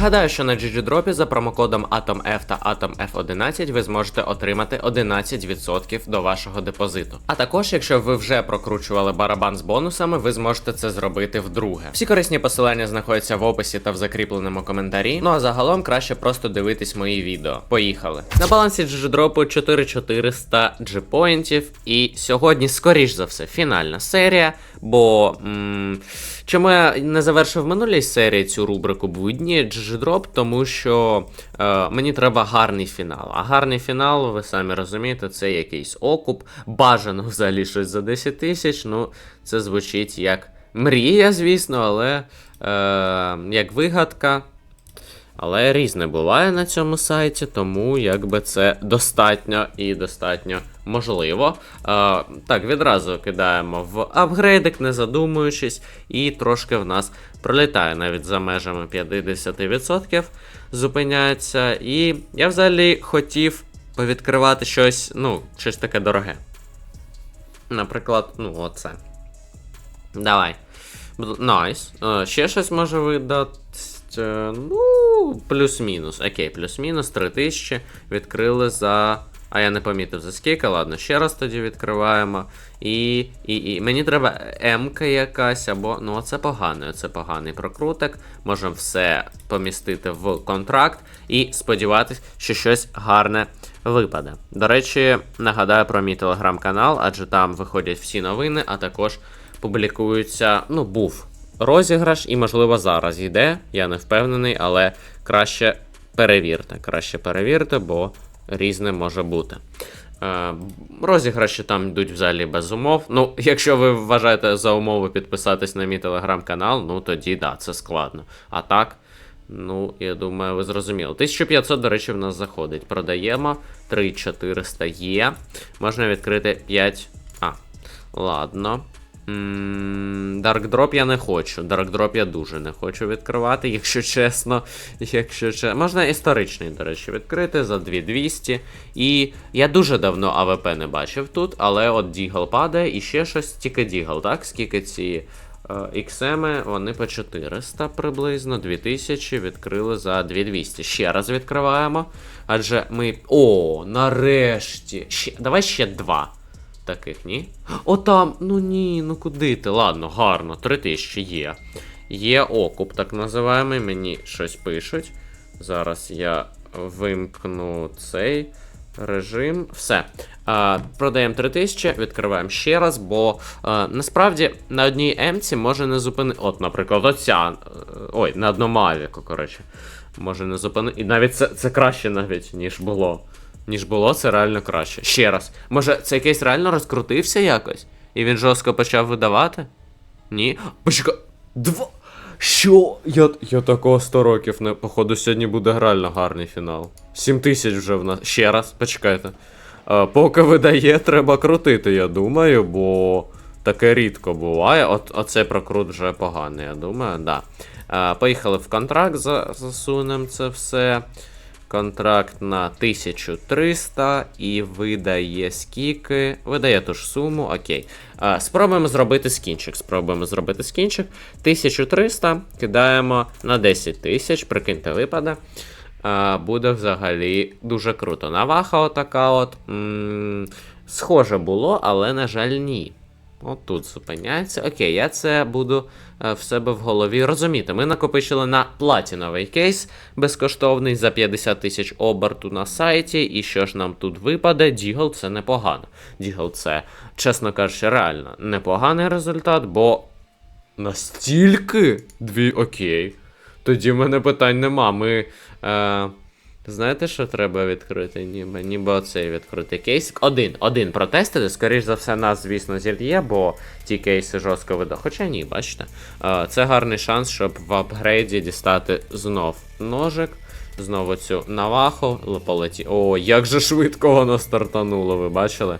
Нагадаю, що на GGDrop за промокодом AtomF та AtomF11 ви зможете отримати 11% до вашого депозиту. А також, якщо ви вже прокручували барабан з бонусами, ви зможете це зробити вдруге. Всі корисні посилання знаходяться в описі та в закріпленому коментарі. Ну а загалом краще просто дивитись мої відео. Поїхали. На балансі GGDrop 4400 G-поінтів, і сьогодні, скоріш за все, фінальна серія. Бо м- чому я не завершив в минулій серії цю рубрику будні GG-Drop, тому що е, мені треба гарний фінал. А гарний фінал, ви самі розумієте, це якийсь окуп. Бажано взагалі щось за 10 тисяч. Ну, це звучить як мрія, звісно, але е, як вигадка. Але різне буває на цьому сайті, тому якби це достатньо і достатньо можливо. Е, так, відразу кидаємо в апгрейдик, не задумуючись, і трошки в нас пролітає навіть за межами 50%, зупиняється. І я взагалі хотів повідкривати щось, ну, щось таке дороге. Наприклад, ну, оце. Давай. Найс. Е, Ще щось може видати. Е, Ну, плюс-мінус. Окей, плюс-мінус 3000 відкрили за. А я не помітив за скільки, ладно, ще раз тоді відкриваємо. І. і, і. Мені треба М-ка якась, або. Ну, це поганий, це поганий прокруток. Можемо все помістити в контракт і сподіватися, що щось гарне випаде. До речі, нагадаю про мій телеграм-канал, адже там виходять всі новини, а також публікуються. Ну, був розіграш, і, можливо, зараз йде. Я не впевнений, але краще перевірте. Краще перевірте, бо різне може бути. Е, розіграші там йдуть взагалі без умов. Ну, якщо ви вважаєте за умови підписатись на мій телеграм-канал, ну тоді да, це складно. А так, ну, я думаю, ви зрозуміли. 1500, до речі, в нас заходить. Продаємо. 3400 є. Можна відкрити 5. А, ладно. Drop я не хочу. Drop я дуже не хочу відкривати, якщо чесно. Якщо че... Можна історичний, до речі, відкрити за 2200. І я дуже давно АВП не бачив тут, але от Дігл падає і ще щось, тільки Дігл, так? Скільки ці е, XM, вони по 400 приблизно, 2000 відкрили за 2200. Ще раз відкриваємо. Адже ми. О, нарешті! Ще... Давай ще два таких, ні? О, там, ну ні, ну куди ти? Ладно, гарно, 3000 є. Є окуп, так називаємий, мені щось пишуть. Зараз я вимкну цей режим. Все. А, продаємо 3000, відкриваємо ще раз, бо а, насправді на одній емці може не зупинити. От, наприклад, оця. е, Ой, на одному авіку, коротше. Може не зупинити. І навіть це, це краще навіть, ніж було. Ніж було, це реально краще. Ще раз. Може, цей кейс реально розкрутився якось? І він жорстко почав видавати? Ні. Почекай. Два. Що? Я, я такого 100 років не. Походу, сьогодні буде реально гарний фінал. 7 тисяч вже в нас. Ще раз, почекайте. А, поки видає, треба крутити, я думаю, бо таке рідко буває. От оцей прокрут вже поганий, я думаю, да. А, поїхали в контракт, за, засунемо це все. Контракт на 1300 і видає скільки. Видає ту ж суму, окей. А, спробуємо зробити скінчик. Спробуємо зробити скінчик. 1300 кидаємо на 10 тисяч, прикиньте, випаде. А, буде взагалі дуже круто. Наваха отака от. М- схоже було, але, на жаль, ні. От тут зупиняється. Окей, я це буду е, в себе в голові розуміти. Ми накопичили на платіновий кейс безкоштовний за 50 тисяч оберту на сайті. І що ж нам тут випаде? Дігл це непогано. Дігл це, чесно кажучи, реально непоганий результат, бо настільки дві окей. Тоді в мене питань нема. Ми. Е, Знаєте, що треба відкрити? Ніби, ніби оцей відкрити кейс. Один, один протестити. Скоріш за все, нас, звісно, зільє, бо ті кейси жорстко вида. Хоча ні, бачите. Це гарний шанс, щоб в апгрейді дістати знов ножик. Знову цю наваху полеті. О, як же швидко воно стартануло, ви бачили?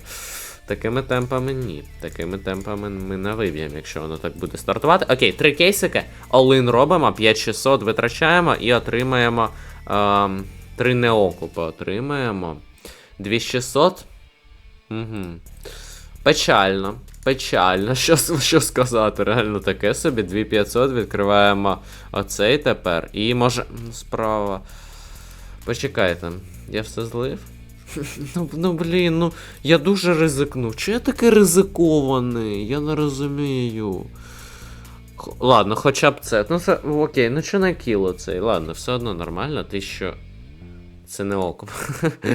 Такими темпами ні. Такими темпами ми не виб'ємо, якщо воно так буде стартувати. Окей, три кейсики. Олин робимо, 5600 витрачаємо і отримаємо. Ем, три неокупи отримаємо. 2600. Угу. Печально. Печально, що, що сказати, реально таке собі. 2500 відкриваємо оцей тепер. І може. Справа. Почекайте, я все злив? Ну, ну блін, ну я дуже ризикну. Чи я такий ризикований? Я не розумію. Ладно, хоча б це. Ну це окей, ну що на кіло цей? Ладно, все одно нормально, ти що. Це не окуп.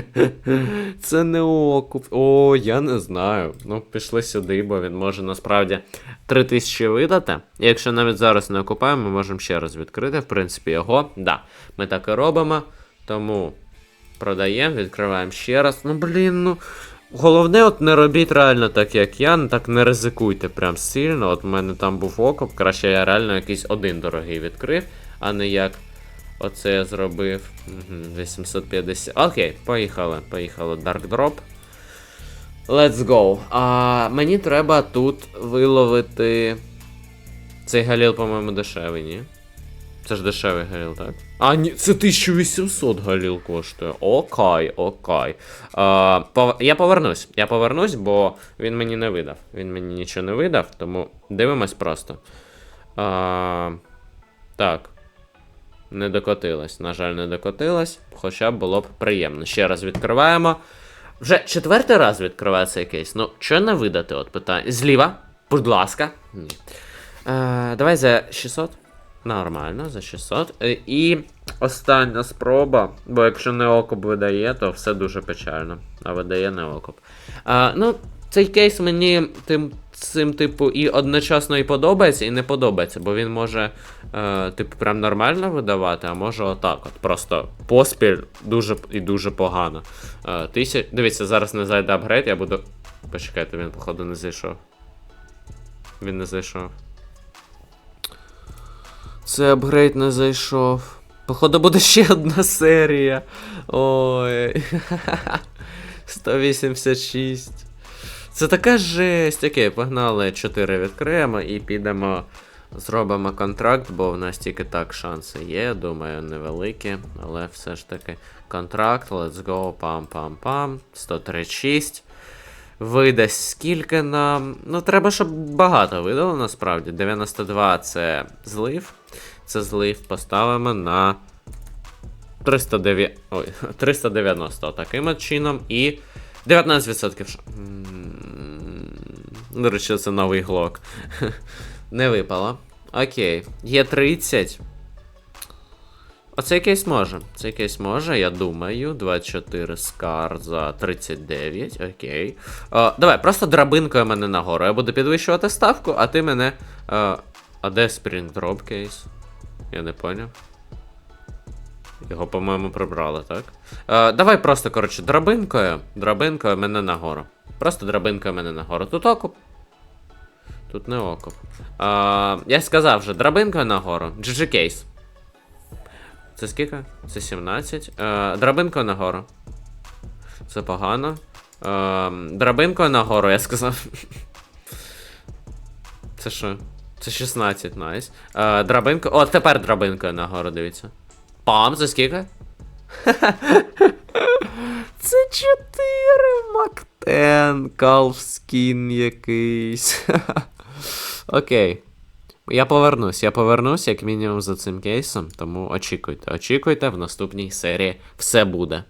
Це не окуп. О, я не знаю. Ну, пішли сюди, бо він може насправді 3000 видати. І якщо навіть зараз не окупаємо, ми можемо ще раз відкрити. В принципі, його. Да, ми так і робимо. Тому продаємо, відкриваємо ще раз. Ну, блін, ну. Головне, от не робіть реально так, як я, ну так не ризикуйте прям сильно. От в мене там був окоп, краще я реально якийсь один дорогий відкрив, а не як оце я зробив. Угу, 850. Окей, поїхали. Поїхали. Dark Drop. Let's go. А, мені треба тут виловити. Цей галіл, по-моєму, дешевий, ні? Це ж дешевий галіл, так? А, ні, це 1800 галіл коштує. Окей, окей. А, пов... Я повернусь. Я повернусь, бо він мені не видав. Він мені нічого не видав, тому дивимось просто. А, так. Не докотилась. На жаль, не докотилась. Хоча було б приємно. Ще раз відкриваємо. Вже четвертий раз відкриває цей кейс. Ну, що не видати, от питання. Зліва, будь ласка. Ні. Е, давай за 600. Нормально, за 600. Е, І остання спроба, бо якщо не окуп видає, то все дуже печально. А видає не окуп. А, ну, цей кейс мені тим цим, типу, і одночасно і подобається, і не подобається, бо він може, е, типу, прям нормально видавати, а може отак. От просто поспіль дуже і дуже погано. Е, тисяч... Дивіться, зараз не зайде апгрейд, я буду. Почекайте, він, походу, не зайшов. Він не зайшов. Це апгрейд не зайшов. Походу буде ще одна серія. Ой. 186. Це така жесть. Окей, погнали 4 відкриємо і підемо. Зробимо контракт, бо в нас тільки так шанси є. Думаю, невеликі, але все ж таки контракт. Let's go, пам-пам-пам. 136. Видасть скільки нам. Ну, треба, щоб багато видало насправді. 92 це злив. Це злив поставимо на 309... Ой, 390 таким чином. І 19% ш... До речі, це новий глок. Не випало. Окей. Є 30. Оцей кейс може. Цей кейс може, я думаю. 24 скар за 39. Окей. О, давай, просто драбинкою мене нагору. Я буду підвищувати ставку, а ти мене. Е, а де Spring Drop кейс? Я не поняв. Його, по-моєму, прибрали, так? Е, давай просто, коротше, драбинкою. Драбинкою мене нагору. Просто драбинкою мене нагору. Тут окуп. Тут не окуп. Е, я сказав вже, драбинкою нагору. GG кейс. Це скільки? Це 17. Е, драбинкою нагору. Це погано. Е, драбинкою нагору, я сказав. Це що? Це 16, найс. Е, драбинка. О, тепер драбинкою нагору, дивіться. Пам, це скільки? Це 4 Мактен, Калфскін якийсь. Окей. Я повернусь, я повернусь як мінімум за цим кейсом, тому очікуйте, очікуйте, в наступній серії все буде.